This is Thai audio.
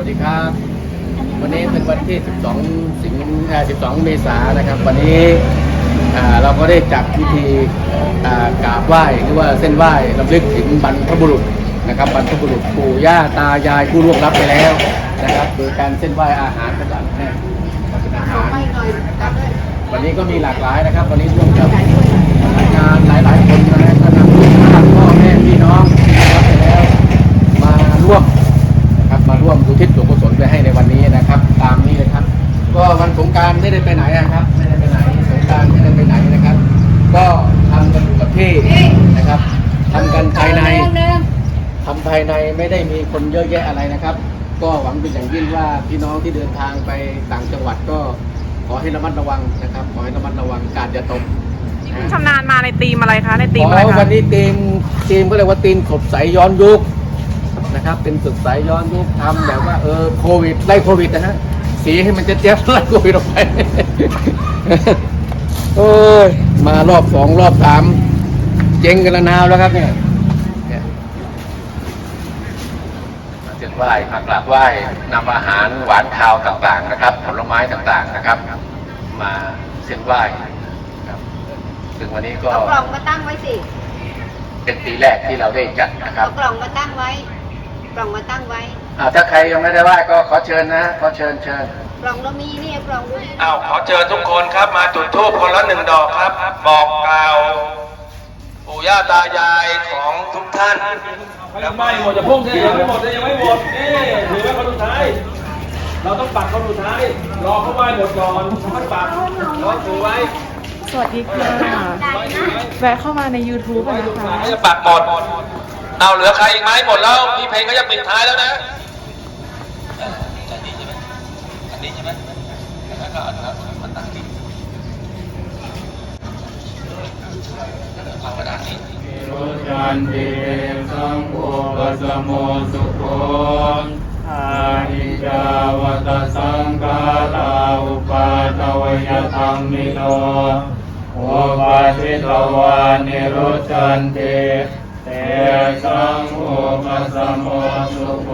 วัสดีครับ วันนี้เป็นวันที่ 12 สิงห์เอ่อ12 เมษายนนะครับ วันนี้เราก็ได้จัดพิธีกราบไหว้หรือว่าเส้นไหว้รำลึกถึงบรรพบุรุษนะครับบรรพบุรุษปู่ย่าตายายผู้ล่วงลับไปแล้วนะครับโดยการเส้นไหว้อาหารต่างๆเนี่ยเป็นอาหารนะครับวันนี้ก็มีหลากหลายนะครับ วันนี้ร่วมกับงานหลายๆคนนะครับ ไม่ได้ไปไหนอะครับ ไม่ได้ไปไหนสงกรารไม่ได้ไปไหนนะครับ ก็ทำกันอยู่กับที่นะครับทำกันภายในทำภายในไม่ได้มีคนเยอะแยะอะไรนะครับ ก็หวังเป็นอย่างยิ่งว่าพี่น้องที่เดินทางไปต่างจังหวัดก็ขอให้ระมัดระวังนะครับ ขอให้ระมัดระวังการจะตกนะชำนาญมาในธีมอะไรคะในธีอ๋มอะไรอคะวันนี้ทีมทีมก็เรียกว่าทีมสดใสย้อนยุคนะครับ เป็นสดใสย้อนยุคทำแบบว่าเออโควิดไล่โควิดนะฮะ สีให้มันเจ๊ยบๆไล่โควิดออกไป โอ้ย มารอบสองรอบสามเจ๊งกันละนาวแล้วครับเนี่ยเนี่ยมาเส้นไหว้มากราบไหว้นำอาหารหวานข้าวต่างๆนะครับ ผลไม้ต่างๆนะครับ มาเส้นไหว้ครับซึ่งวันนี้ก็เอากล่องมาตั้งไว้สิ เป็นปีแรกที่เราได้จัดนะครับเอากล่องมาตั้งไว้ก ล่องมาตั้งไว้อ่าถ้าใครยังไม่ได้ไหว้ก็ขอเชิญนะขอเชิญเชิญกล่องเรามีเนี่ยกล่องดูอ้าวขอเชิญทุกคนครับมาจุดธูปคนละหนึ่งดอกครับ บอกกล่าวปู่ย่าตายายของทุกท่านยังไม่หมดจะพุ่งที่ยังไม่หมดเลยยังไม่หมดนี่ถือไว้คนสุดท้าย เราต้องปักคนสุดท้ายรอเขาไหว้หมดก่อนค่อยปักแล้วถือไว้สวัสดีค่ะแวะเข้ามาใน YouTube อะนะคะเขาจะปักหมด เอาเหลือใครอีกไหมหมดแล้วพี่เพลงก็จะปิดท้ายแล้วนะอันนี้ใช่ไหมอันนี้ใช่ไหมแล้วก็อันนั้นมันต่างที่เอากระดาษนี้รุจันติสังโฆปัสโมสุโขอานิจาวตสังกาลาอุปาทวยธรรมิโนโอปาทิตวานิรุจันติ สังโฆปัสสโมสุโภ